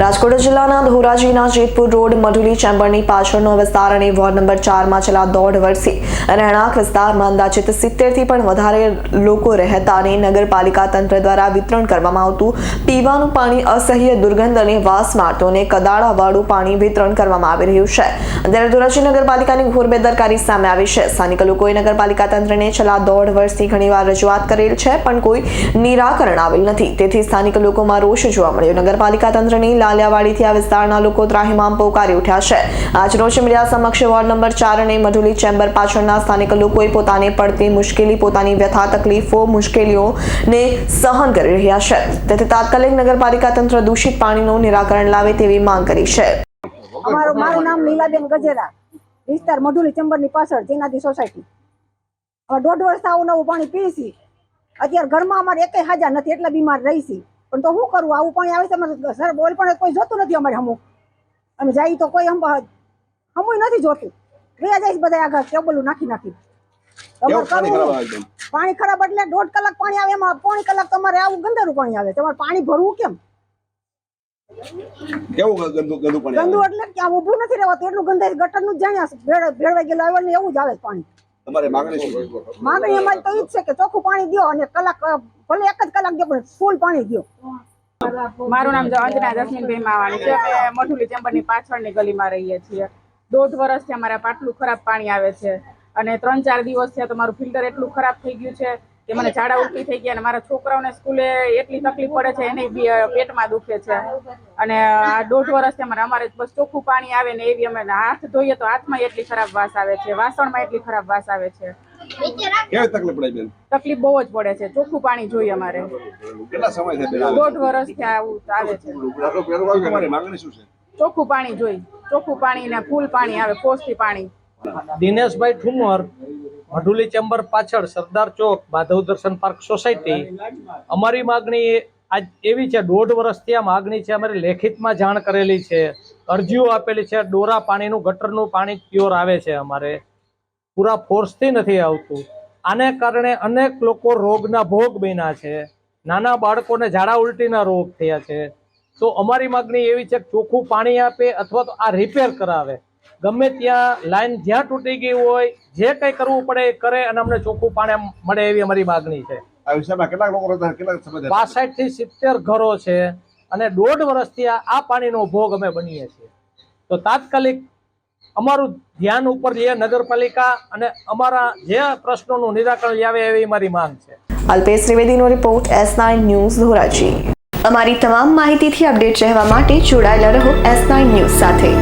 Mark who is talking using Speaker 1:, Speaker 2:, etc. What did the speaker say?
Speaker 1: રાજકોટ જિલ્લાના ધોરાજીના જેતપુર રોડ મઢુલી ચેમ્બરની પાછળનો વિસ્તાર અને વોર્ડ નંબર ચારમાં છેલ્લા દોઢ વર્ષથી રહેણાંક વિસ્તારમાં અંદાજિત સિત્તેરથી પણ વધારે લોકો રહેતા અને નગરપાલિકા તંત્ર દ્વારા વિતરણ કરવામાં આવતું પીવાનું પાણી અસહ્ય દુર્ગંધ અને વાસ મારતોને કદાળાવાળું પાણી વિતરણ કરવામાં આવી રહ્યું છે. ત્યારે ધોરાજી નગરપાલિકાની ઘોર બેદરકારી સામે આવી છે. સ્થાનિક લોકોએ નગરપાલિકા તંત્રને છેલ્લા દોઢ વર્ષથી ઘણીવાર રજૂઆત કરેલ છે, પણ કોઈ નિરાકરણ આવેલ નથી. તેથી સ્થાનિક લોકોમાં રોષ જોવા મળ્યો. નગરપાલિકા તંત્રની લાલિયાવાડીથી આ વિસ્તારના લોકો ત્રાહિમામ પોકારી ઉઠ્યા છે. આજ રોજ સમક્ષ વોર્ડ નંબર ચાર અને મઢુલી ચેમ્બર પાછળના સ્થાનિક લોકોએ પોતાને પડતી મુશ્કેલી, પોતાની વ્યથા, તકલીફો, મુશ્કેલીઓને સહન કરી રહ્યા છે. તેથી તાત્કાલિક નગરપાલિકા તંત્ર દૂષિત પાણીનું નિરાકરણ લાવે તેવી માંગ કરી છે.
Speaker 2: અમારું, મારું નામ લીલાબેન ગજેરા, વિસ્તાર મઢુલી ચંબરની પાછળ, જેનાથી સોસાયટી. હવે દોઢ વર્ષ આવું નવું પાણી પીસી અત્યારે ઘરમાં અમારે એકે હાજર નથી, એટલા બીમાર રહીશી પણ તો શું કરવું આવું પાણી આવે છે અમારે સર બોલ પણ કોઈ જોતું નથી અમારે હમું. અમે જાય તો કોઈ હમ હમું નથી જોતું. રહ્યા જાય બધા આગળ ટેબલું નાખી નાખી. તમારે
Speaker 3: પાણી ખરાબ
Speaker 2: એટલે દોઢ કલાક પાણી આવે એમાં પોણી કલાક તમારે આવું ગંદારું પાણી આવે. તમારે પાણી ભરવું કેમ?
Speaker 3: કેવું ગંદુ ગંદુ પાણી
Speaker 2: ગંદુ એટલે કે આમ ઊભું નથી રહેવાતું એટલું ગંદાય ગટરનું જ જાણ્યા ભેળ ભેળવાઈ ગયેલું આવે ને એવું જ આવે પાણી.
Speaker 3: તમારે માંગણી શું
Speaker 2: માંગણી અમારી તો ઈ જ છે કે ચોખ્ખું પાણી દો અને કલાક ભલે એક જ કલાક દો પણ ફૂલ પાણી દો.
Speaker 4: મારું નામ અંજના જસ્મીનભાઈ માવાણી છે. અમે મઠુલી ચેમ્બરની પાછળની ગલીમાં રહીએ છીએ. દોઢ વર્ષથી અમારા પાટલું ખરાબ પાણી આવે છે. અને ત્રણ ચાર દિવસ થયા તો મારું ફિલ્ટર એટલું ખરાબ થઈ ગયું છે કે મને ઝાડા ઉલટી થઈ ગયા અને મારા છોકરાઓને સ્કૂલે એટલી તકલીફ પડે છે એને બી પેટમાં દુખે છે. અને આ દોઢ વર્ષથી અમારે અમારે બસ ચોખ્ખું પાણી આવે ને એવી અમે હાથ ધોઈએ તો હાથમાં એટલી ખરાબ વાસ આવે છે વાસણમાં એટલી ખરાબ વાસ આવે છે.
Speaker 3: તકલીફ પડે બેન?
Speaker 4: તકલીફ બહુ જ પડે છે ચોખ્ખું પાણી જોઈએ અમારે. દોઢ વર્ષથી આવું આવે છે.
Speaker 3: તમારી માગણી શું છે?
Speaker 4: ચોખ્ખું પાણી જોઈ ચોખ્ખું પાણી ને ફૂલ પાણી આવે પોસ્તી પાણી.
Speaker 5: દિનેશભાઈ ઠુમર. મઢુલી ચેમ્બર પાછળ સરદાર ચોક માધવ દર્શન પાર્ક સોસાયટી. અમારી માગણી આજ એવી છે, દોઢ વર્ષથી આ માગણી છે, અમારી લેખિતમાં જાણ કરેલી છે. અરજીઓ આપેલી છે ડોરા પાણીનું, ગટરનું પાણી પ્યોર આવે છે અમારે. પૂરા ફોર્સથી નથી આવતું. આને કારણે અનેક લોકો રોગના ભોગ બન્યા છે. નાના બાળકોને ઝાડા ઉલટીના રોગ થયા છે. તો અમારી માગણી એવી છે ચોખ્ખું પાણી આપે અથવા તો આ રિપેર કરાવે. ગમે ત્યાં લાઈન જ્યાં તૂટી ગઈ હોય જે કંઈ કરવું પડે એ કરે અને અમને ચોખ્ખું પાણી મળે એવી અમારી માગણી છે.
Speaker 3: આ વિસ્તારમાં કેટલાક લોકો કેટલા
Speaker 5: પાસઠથી સિત્તેર ઘરો છે અને દોઢ વર્ષથી આ આ પાણીનો ભોગ અમે બનીએ છીએ. તો તાત્કાલિક અમારું ધ્યાન ઉપર લે નગરપાલિકા અને અમારા જે પ્રશ્નોનું નિરાકરણ લાવે એવી મારી માંગ છે.
Speaker 1: Alpesh ત્રિવેદીનો report S nine news Dhoraji. અમારી તમામ માહિતીથી અપડેટ રહેવા માટે જોડાયેલા રહો એસ નાઇન ન્યૂઝ સાથે.